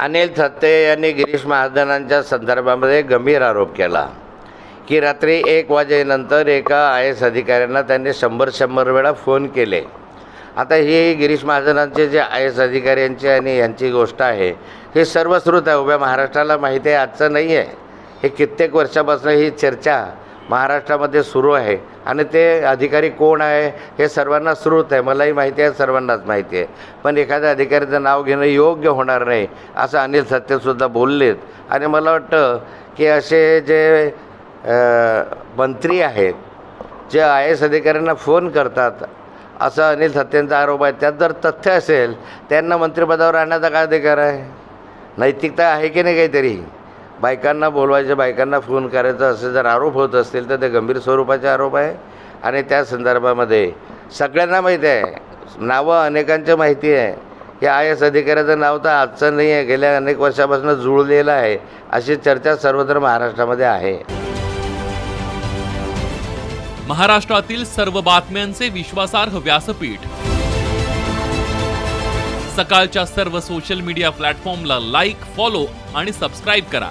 अनिल थत्ते यांनी गिरीश महाजनांच्या संदर्भामध्ये गंभीर आरोप केला. की रात्री एक वाजेनंतर एका आय एस अधिकाऱ्यांना त्यांनी शंभर शंभर वेळा फोन केले. आता ही गिरीश महाजनांचे जे आय एस अधिकाऱ्यांची आणि यांची गोष्ट आहे हे सर्वश्रुत आहे. उभ्या महाराष्ट्राला माहिती आहे आजचं नाही आहे हे कित्येक वर्षापासून ही चर्चा महाराष्ट्रामध्ये सुरू आहे. आणि ते अधिकारी कोण आहे हे सर्वांना स्रोत आहे. मलाही माहिती आहे सर्वांनाच माहिती आहे. पण एखाद्या अधिकाऱ्याचं नाव घेणं योग्य होणार नाही असं अनिल सत्यसुद्धा बोललेत. आणि मला वाटतं की असे जे मंत्री आहेत जे आय एस अधिकाऱ्यांना फोन करतात असा अनिल सत्तेंचा आरोप आहे. त्यात जर तथ्य असेल त्यांना मंत्रिपदावर आणण्याचा काय अधिकार आहे? नैतिकता आहे की नाही काहीतरी? बायकांना बोलवायचे बायकांना फोन करायचं असे जर आरोप होत असतील तर ते गंभीर स्वरूपाचे आरोप आहे. आणि त्या संदर्भामध्ये सगळ्यांना माहिती आहे. नावं अनेकांच्या माहिती आहे. की आय एस अधिकाऱ्याचं नाव तर आजचं नाही आहे. गेल्या अनेक वर्षापासून जुळलेलं आहे. अशी चर्चा सर्वत्र महाराष्ट्रामध्ये आहे. महाराष्ट्रातील सर्व बातम्यांचे विश्वासार्ह व्यासपीठ. सकाळच्या सर्व सोशल मीडिया प्लॅटफॉर्मला लाईक फॉलो आणि सबस्क्राईब करा.